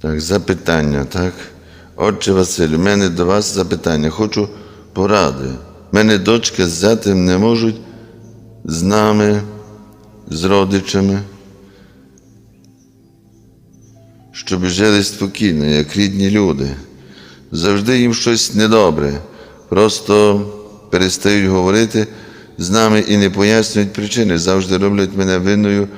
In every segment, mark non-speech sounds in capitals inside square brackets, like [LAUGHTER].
Так, запитання, так. Отче Василь, у мене до вас запитання. Хочу поради. Мене дочки з зятем не можуть з нами, з родичами, щоб жили спокійно, як рідні люди. Завжди їм щось недобре. Просто перестають говорити з нами і не пояснюють причини. Завжди роблять мене винною,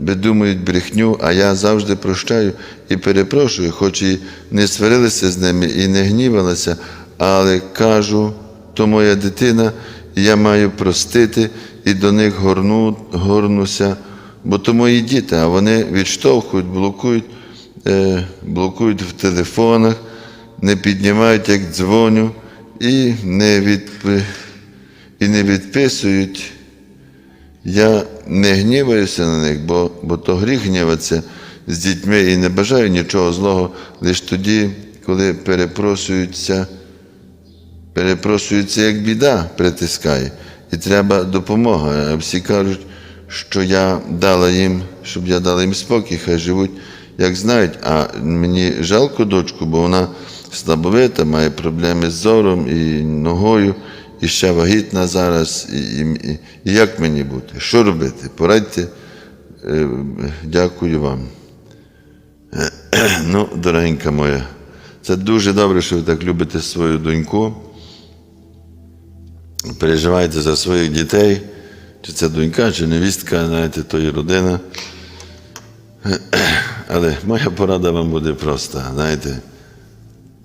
видумують брехню, а я завжди прощаю і перепрошую, хоч і не сварилася з ними і не гнівалася, але кажу, то моя дитина, і я маю простити і до них горну, горнуся, бо то мої діти, а вони відштовхують, блокують, е, блокують в телефонах, не піднімають, як дзвоню, і не, відп... і не відписують. Я не гніваюся на них, бо, бо то гріх гніватися з дітьми і не бажаю нічого злого лише тоді, коли перепросуються, перепросуються, як біда притискає, і треба допомога. А всі кажуть, що я дала їм, щоб я дала їм спокій, хай живуть, як знають. А мені жалко дочку, бо вона слабовита, має проблеми з зором і ногою, і ще вагітна зараз. І, і, і, як мені бути? Що робити? Порадьте. Е, Дякую вам. Ну, дорогенька моя, це дуже добре, що ви так любите свою доньку. Переживаєте за своїх дітей, чи це донька, чи невістка, знаєте, то і родина. Але моя порада вам буде проста, знаєте.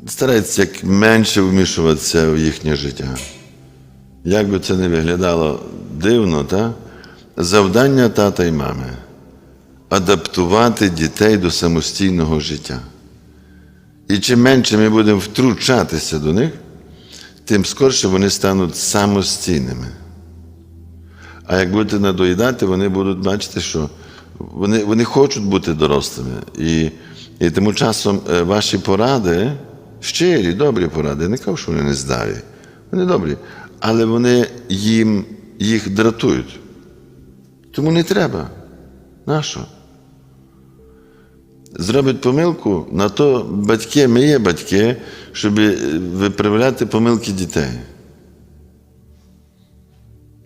Старайтеся як менше вмішуватися в їхнє життя. Як би це не виглядало дивно, та? завдання тата і мами адаптувати дітей до самостійного життя. І чим менше ми будемо втручатися до них, тим скорше вони стануть самостійними. А як будете надоїдати, вони будуть бачити, що вони, вони хочуть бути дорослими. І, і тому часом е, ваші поради, щирі, добрі поради, не кажу, що вони не здаві, вони добрі, але вони їм, їх дратують. Тому не треба. Нащо? Зробить помилку, на то батьки, ми є батьки, щоб виправляти помилки дітей.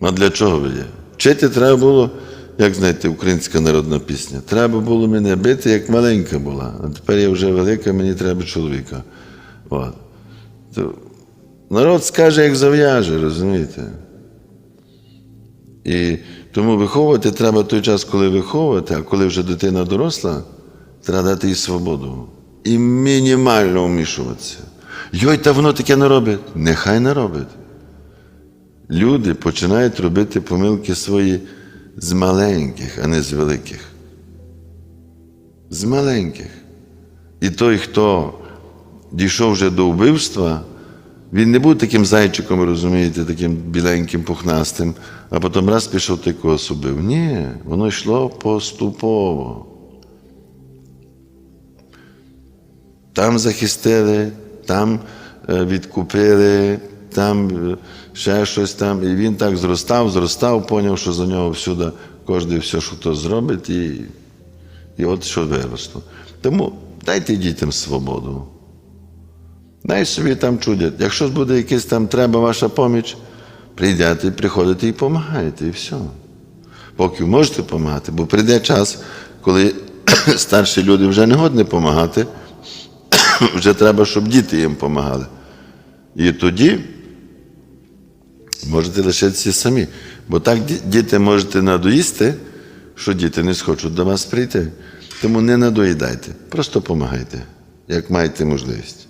А для чого ви є? Вчити треба було, як знаєте, українська народна пісня. Треба було мене бити, як маленька була. А тепер я вже велика, мені треба чоловіка. От. Народ скаже, як зав'яже, розумієте? І тому виховувати треба той час, коли виховувати, а коли вже дитина доросла, треба дати їй свободу. І мінімально вмішуватися. Йой, та воно таке не робить. Нехай не робить. Люди починають робити помилки свої з маленьких, а не з великих. З маленьких. І той, хто дійшов вже до вбивства, він не був таким зайчиком, розумієте, таким біленьким, пухнастим, а потім раз пішов ти когось убив. Ні, воно йшло поступово. Там захистили, там е, відкупили, там е, ще щось там. І він так зростав, зростав, поняв, що за нього всюди кожен все, що хто зробить, і, і от що виросло. Тому дайте дітям свободу. Най собі там чудять. Якщо буде якась там треба ваша поміч, прийдете, приходите і допомагаєте, і все. Поки можете допомагати, бо прийде час, коли [COUGHS] старші люди вже не годні допомагати, [COUGHS] вже треба, щоб діти їм допомагали. І тоді можете лишитися самі. Бо так діти можете надоїсти, що діти не схочуть до вас прийти. Тому не надоїдайте, просто допомагайте, як маєте можливість.